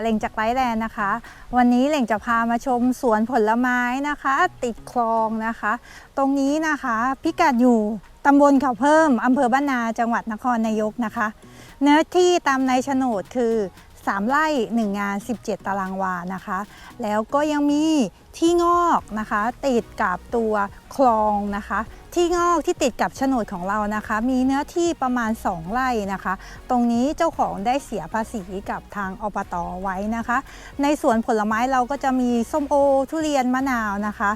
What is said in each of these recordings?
เหล่งจากไลท์แลนด์นะคะ วันนี้เหล่งจะพามาชมสวนผลไม้นะคะ ติดคลองนะคะ ตรงนี้นะคะพิกัดอยู่ตำบลเขาเพิ่มอำเภอบ้านนาจังหวัดนครนายกนะคะ เนื้อที่ตามในโฉนดคือ3ไร่1งาน 17 ตารางวานะคะ แล้วก็ยังมีที่งอกนะคะ ติดกับตัวคลองนะคะ ที่งอกที่ติดกับโฉนดของเรานะคะ มีเนื้อที่ประมาณ 2 ไร่นะคะ ตรงนี้เจ้าของได้เสียภาษีกับทางอบตอไว้นะคะ ในสวนผลไม้เราก็จะมีส้มโอทุเรียนมะนาวนะคะ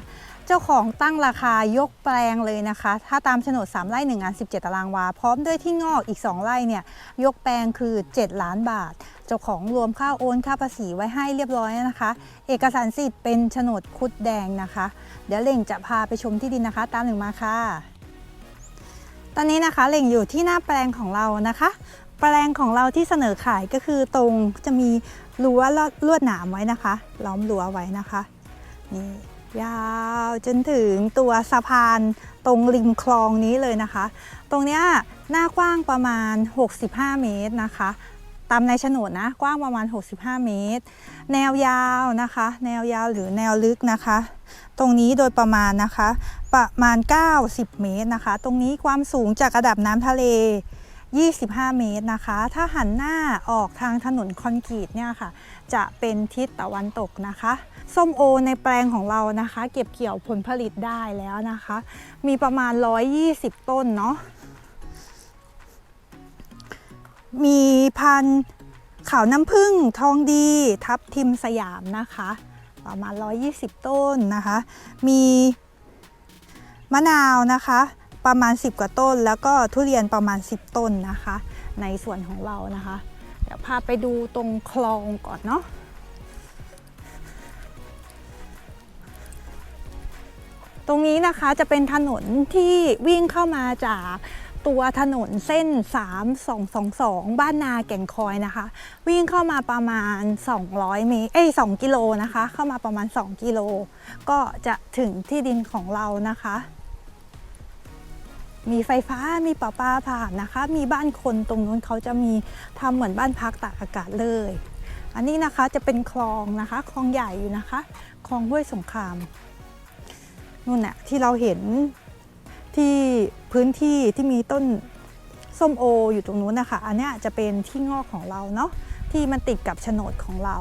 เจ้าของตั้งราคายกแปลงเลยนะคะ ถ้าตามโฉนด 3 ไร่1งาน17 ตารางวา พร้อมด้วยที่งอกอีก 2 ไร่เนี่ยยกแปลงคือ 7 ล้านบาท เจ้าของรวมค่าโอนค่าภาษีไว้ให้เรียบร้อยนะคะ เอกสารสิทธิ์เป็นโฉนดคุดแดงนะคะ เดี๋ยวเล่งจะพาไปชมที่ดินนะคะ ตามหนึ่งมาค่ะ ตอนนี้นะคะเล่งอยู่ที่หน้าแปลงของเรานะคะ แปลงของเราที่เสนอขายก็คือตรงจะมีรั้วลวดหนามไว้นะคะ ล้อมรั้วไว้นะคะนี่ยาวจนถึงตัวสะพานตรงริมคลองนี้เลยนะคะ ตรงเนี้ยหน้ากว้างประมาณ 65 เมตรนะคะ ตามในโฉนดนะ กว้างประมาณ 65 เมตร แนวยาวนะคะ แนวยาวหรือแนวลึกนะคะ ตรงนี้โดยประมาณนะคะ ประมาณ 90 เมตรนะคะ ตรงนี้ความสูงจากระดับน้ำทะเล 25 เมตรนะคะ ถ้าหันหน้าออกทางถนนคอนกรีตเนี่ยค่ะ จะเป็นทิศตะวันตกนะคะ ส้มโอในแปลงของเรานะคะ เก็บเกี่ยวผลผลิตได้แล้วนะคะ มีประมาณ 120 ต้นเนาะ มีพันธุ์ขาวน้ำผึ้งทองดี ทับทิมสยามนะคะ ประมาณ 120 ต้นนะคะ มีมะนาวนะคะ ประมาณ 10 กว่าต้น แล้วก็ทุเรียนประมาณ 10 ต้นนะคะ ในส่วนของเรานะคะ เดี๋ยวพาไปดูตรงคลองก่อนเนาะตรงนี้นะคะจะเป็นถนนที่วิ่งเข้ามาจาก ตัวถนนเส้น 3222 บ้านนาแก่งคอยนะคะ วิ่งเข้ามาประมาณ 200 เมตรเอ้ย2กิโลนะคะ เข้ามาประมาณ 2 กิโล ก็จะถึงที่ดินของเรานะคะ มีไฟฟ้ามีประปาผ่านนะคะ มีบ้านคนตรงนู้นเขาจะมีทำเหมือนบ้านพักตากอากาศเลย อันนี้นะคะจะเป็นคลองนะคะคลองใหญ่อยู่นะคะคลองห้วยสงครามนู่นน่ะที่เราเห็น ที่พื้นที่ที่มีต้นส้มโออยู่ตรงนู้นนะคะ อันนี้จะเป็นที่งอกของเราเนาะที่มันติดกับโฉนดของเรา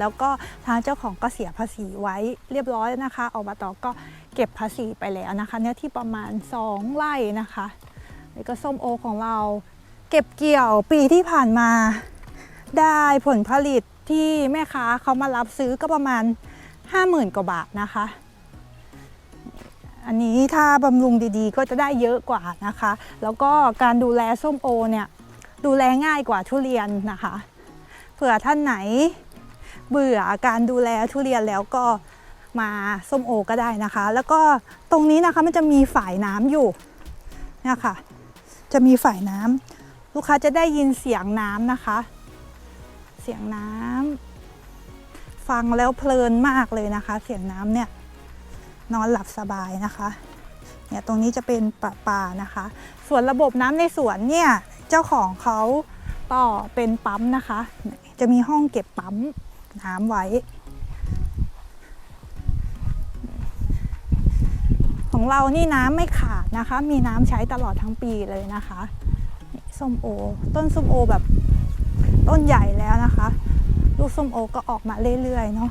แล้วก็ทางเจ้าของก็เสียภาษีไว้เรียบร้อยนะคะอบตก็เก็บภาษีไปแล้วนะคะ เนื้อที่ประมาณ 2 ไร่นะคะนี่ก็ส้มโอของเรา เก็บเกี่ยวปีที่ผ่านมา ได้ผลผลิตที่แม่ค้าเขามารับซื้อก็ประมาณ 50,000 กว่าบาทนะคะ อันนี้ถ้าบำรุงดีๆ ก็จะได้เยอะกว่านะคะ แล้วก็การดูแลส้มโอเนี่ยดูแลง่ายกว่าทุเรียนนะคะ เผื่อท่านไหนเบื่อการดูแลทุเรียนแล้วก็มาส้มโอก็ได้นะคะ แล้วก็ตรงนี้นะคะมันจะมีฝ่ายน้ำอยู่นี่ค่ะจะมีฝ่ายน้ำลูกค้าจะได้ยินเสียงน้ำนะคะ เสียงน้ำฟังแล้วเพลินมากเลยนะคะ เสียงน้ำเนี่ย นอนหลับสบายนะคะเนี่ยตรงนี้จะเป็นประปานะคะ ส่วนระบบน้ำในสวนเนี่ยเจ้าของเขาต่อเป็นปั๊มนะคะ จะมีห้องเก็บปั๊มน้ำไว้ ของเรานี่น้ำไม่ขาดนะคะ มีน้ำใช้ตลอดทั้งปีเลยนะคะส้มโอ ต้นส้มโอแบบต้นใหญ่แล้วนะคะ ลูกส้มโอก็ออกมาเรื่อยๆเนาะ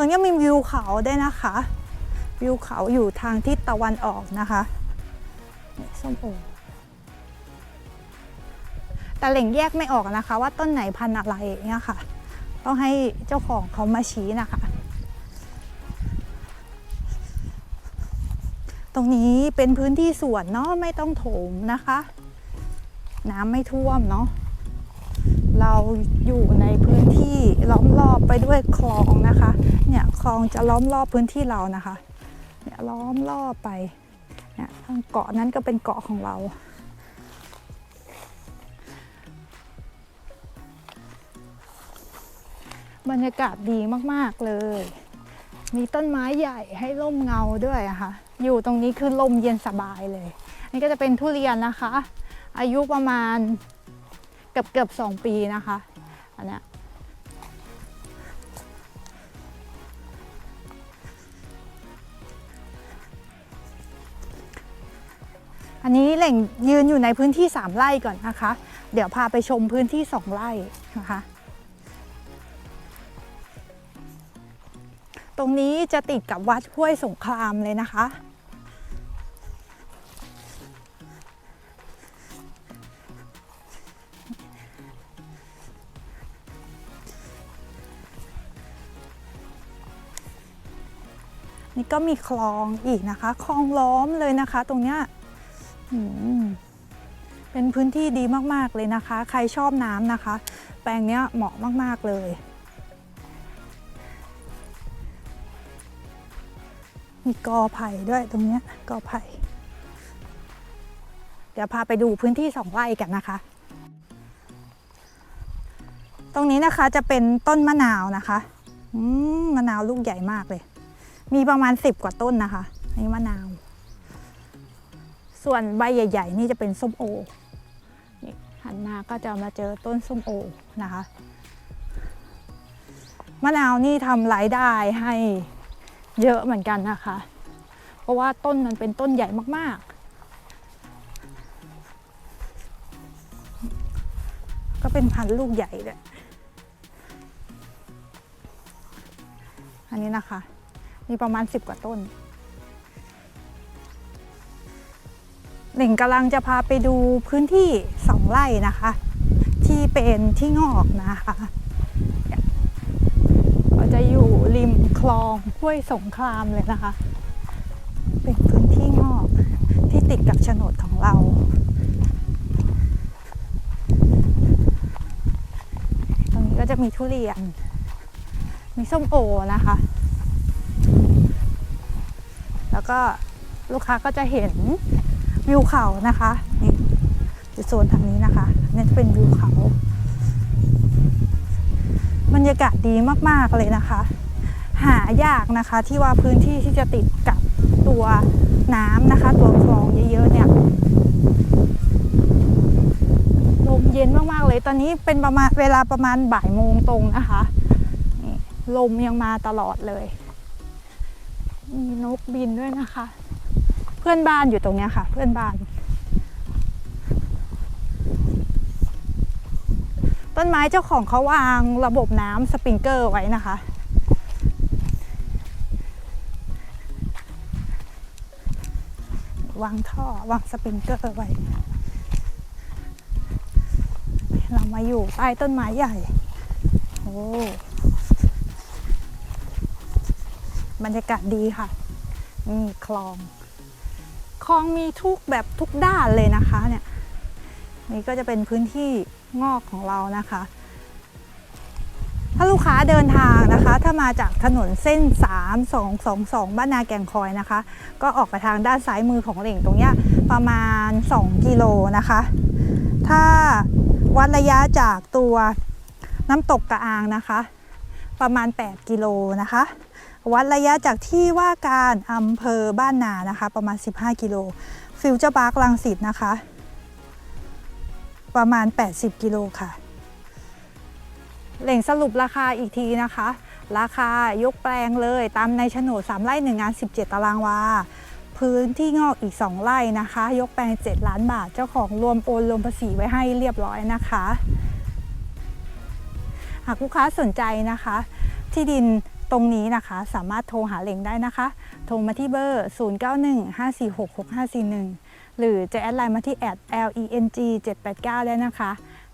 ตรงนี้มีวิวเขาได้นะคะ วิวเขาอยู่ทางทิศตะวันออกนะคะนี่ส้มโอแต่เหล่งแยกไม่ออกนะคะ ว่าต้นไหนพันธุ์อะไรเงี้ยค่ะ ต้องให้เจ้าของเขามาชี้นะคะ ตรงนี้เป็นพื้นที่สวนเนาะไม่ต้องโถมนะคะ น้ำไม่ท่วมเนาะ เราอยู่ในพื้นที่ล้อมรอบไปด้วยคลองนะคะ เนี่ยคลองจะล้อมรอบพื้นที่เรานะคะ เนี่ยล้อมรอบไป เนี่ยทางเกาะนั้นก็เป็นเกาะของเรา บรรยากาศดีมากๆเลย มีต้นไม้ใหญ่ให้ร่มเงาด้วยอะค่ะอยู่ตรงนี้คือลมเย็นสบายเลย นี่ก็จะเป็นทุเรียนนะคะ อายุประมาณ กือบเกือบสองปีนะคะอันเนี้ยอันนี้เหล่งยืนอยู่ในพื้นที่ 3 ไร่ก่อนนะคะ เดี๋ยวพาไปชมพื้นที่ 2 ไร่นะคะ ตรงนี้จะติดกับวัดห้วยสงครามเลยนะคะ ก็มีคลองอีกนะคะ คลองล้อมเลยนะคะ ตรงเนี้ยเป็นพื้นที่ดีมากๆเลยนะคะ ใครชอบน้ำนะคะ แปลงเนี้ยเหมาะมาก ๆ เลย มีกอไผ่ด้วยตรงเนี้ยกอไผ่ เดี๋ยวพาไปดูพื้นที่สองไร่กันนะคะ ตรงนี้นะคะจะเป็นต้นมะนาวนะคะมะนาวลูกใหญ่มากเลย มีประมาณ 10 กว่าต้นนะคะอันนี้มะนาว ส่วนใบใหญ่ ๆ นี่จะเป็นส้มโอนี่หันมาก็จะมาเจอต้นส้มโอนะคะมะนาวนี่ทำรายได้ให้เยอะเหมือนกันนะคะ เพราะว่าต้นมันเป็นต้นใหญ่มากๆ ก็เป็นพันลูกใหญ่เลยอันนี้นะคะ มีประมาณ 10 กว่าต้น หนึ่งกำลังจะพาไปดูพื้นที่สองไร่นะคะ ที่เป็นที่งอกนะคะก็จะอยู่ริมคลองห้วยสงครามเลยนะคะ เป็นพื้นที่งอกที่ติดกับโฉนดของเราตรงนี้ก็จะมีทุเรียน มีส้มโอนะคะ แล้วก็ลูกค้าก็จะเห็นวิวเขานะคะนี่อยู่โซนทางนี้นะคะนี่จะเป็นวิวเขาบรรยากาศดีมากๆเลยนะคะ หายากนะคะที่ว่าพื้นที่ที่จะติดกับตัวน้ำนะคะ ตัวคลองเยอะๆเนี่ยลมเย็นมากๆเลยตอนนี้เป็นประมาณเวลาประมาณบ่ายโมงตรงนะคะลมยังมาตลอดเลย มีนกบินด้วยนะคะ เพื่อนบ้านอยู่ตรงเนี้ยค่ะ เพื่อนบ้าน ต้นไม้เจ้าของเขาวางระบบน้ำสปริงเกอร์ไว้นะคะ วางท่อวางสปริงเกอร์ไว้ เรามาอยู่ใต้ต้นไม้ใหญ่ โอ้ บรรยากาศดีค่ะ นี่คลอง คลองมีทุกแบบทุกด้านเลยนะคะเนี่ย นี่ก็จะเป็นพื้นที่งอกของเรานะคะ ถ้าลูกค้าเดินทางนะคะ ถ้ามาจากถนนเส้น 3 2 2 2 บ้านนาแก่งคอยนะคะ ก็ออกไปทางด้านซ้ายมือของเหล่งตรงเนี้ยประมาณ 2 กิโลนะคะ ถ้าวัดระยะจากตัวน้ำตกกระอางนะคะ ประมาณ 8 กิโลนะคะ วัดระยะจากที่ว่าการอำเภอบ้านนานะคะ ประมาณ 15 กิโล ฟิวเจอร์พาร์คลังสิตนะคะ ประมาณ 80 กิโลค่ะเหล่งสรุปราคาอีกทีนะคะ ราคายกแปลงเลยตามในโฉนด 3 ไร่ 1 งาน 17 ตารางวา พื้นที่งอกอีก 2 ไร่นะคะ ยกแปลง 7 ล้านบาท เจ้าของรวมโอนรวมภาษีไว้ให้เรียบร้อยนะคะ หากลูกค้าสนใจนะคะ ที่ดิน ตรงนี้นะคะสามารถโทรหาเหล่งได้นะคะ โทรมาที่เบอร์ 0915466541 หรือจะแอดไลน์มาที่ @leng 789ได้นะคะ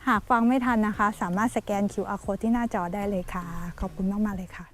หากฟังไม่ทันนะคะ สามารถสแกน QR code ที่หน้าจอได้เลยค่ะ ขอบคุณมากๆเลยค่ะ